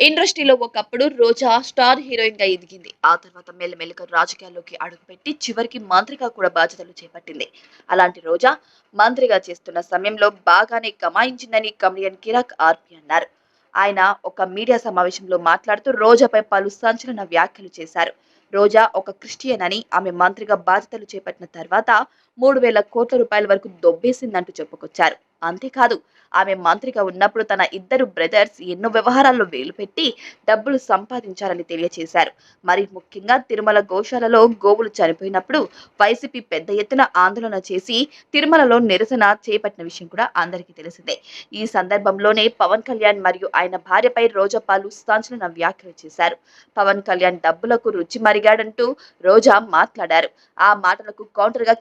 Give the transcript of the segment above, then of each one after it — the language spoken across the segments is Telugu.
ఇండస్ట్రీలో ఒకప్పుడు రోజా స్టార్ హీరోయిన్గా ఎదిగింది. ఆ తర్వాత మెల్లమెల్లగా రాజకీయాల్లోకి అడుగుపెట్టి చివరికి మంత్రిగా కూడా బాధ్యతలు చేపట్టింది. అలాంటి రోజా మంత్రిగా చేస్తున్న సమయంలో బాగానే కమాయించిందని కమిడియన్ కిరాక్ ఆర్పి అన్నారు. ఆయన ఒక మీడియా సమావేశంలో మాట్లాడుతూ రోజాపై పలు సంచలన వ్యాఖ్యలు చేశారు. రోజా ఒక క్రిస్టియన్ అని ఆమె మంత్రిగా బాధ్యతలు చేపట్టిన తర్వాత మూడు వేల కోట్ల రూపాయల వరకు దొబ్బేసిందంటూ చెప్పుకొచ్చారు. అంతేకాదు ఆమె మంత్రిగా ఉన్నప్పుడు తన ఇద్దరు బ్రదర్స్ ఎన్నో వ్యవహారాల్లో వేలు పెట్టి డబ్బులు సంపాదించారని తెలియజేశారు మరి ముఖ్యంగా తిరుమల గోశాలలో గోవులు చనిపోయినప్పుడు వైసీపీ పెద్ద ఎత్తున ఆందోళన చేసి తిరుమలలో నిరసన చేపట్టిన విషయం కూడా అందరికీ తెలిసిందే. ఈ సందర్భంలోనే పవన్ కళ్యాణ్ మరియు ఆయన భార్యపై రోజాపాలు సంచలన వ్యాఖ్యలు చేశారు. పవన్ కళ్యాణ్ డబ్బులకు రుచి మరిగాడంటూ రోజా మాట్లాడారు. ఆ మాటలకు కౌంటర్గా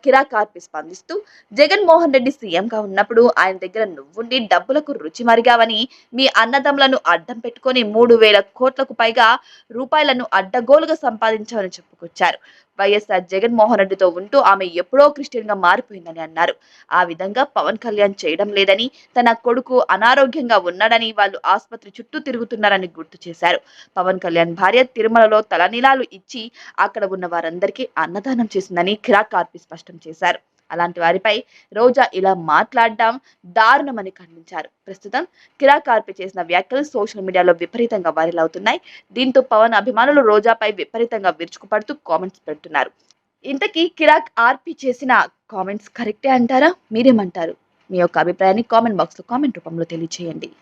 స్పందిస్తూ జగన్మోహన్ రెడ్డి సీఎంగా ఉన్నప్పుడు ఆయన దగ్గర నువ్వుండి డబ్బులకు రుచి మరిగావని మీ అన్నదమ్ములను అడ్డం పెట్టుకొని మూడు వేల కోట్లకు పైగా రూపాయలను అడ్డగోలుగా సంపాదించామని చెప్పుకొచ్చారు. వైఎస్ఆర్ జగన్మోహన్ రెడ్డితో ఉంటూ ఆమె ఎప్పుడో క్రిస్టియన్గా మారిపోయిందని అన్నారు. ఆ విధంగా పవన్ కళ్యాణ్ చేయడం లేదని తన కొడుకు అనారోగ్యంగా ఉన్నాడని వాళ్ళు ఆసుపత్రి చుట్టూ తిరుగుతున్నారని గుర్తు చేశారు. పవన్ కళ్యాణ్ భార్య తిరుమలలో తలనీలాలు ఇచ్చి అక్కడ ఉన్న వారందరికీ అన్నదానం చేసిందని కిరాక్ ఆర్పి స్పష్టం చేశారు. అలాంటి వారిపై రోజా ఇలా మాట్లాడడం దారుణమని ఖండించారు. ప్రస్తుతం కిరాక్ ఆర్పి చేసిన వ్యాఖ్యలు సోషల్ మీడియాలో విపరీతంగా వైరల్ అవుతున్నాయి. దీంతో పవన్ అభిమానులు రోజాపై విపరీతంగా విరుచుకుపడుతూ కామెంట్స్ పెడుతున్నారు. ఇంతకీ కిరాక్ ఆర్పి చేసిన కామెంట్స్ కరెక్టే అంటారా? మీరేమంటారు? మీ యొక్క అభిప్రాయాన్ని కామెంట్ బాక్స్లో కామెంట్ రూపంలో తెలియజేయండి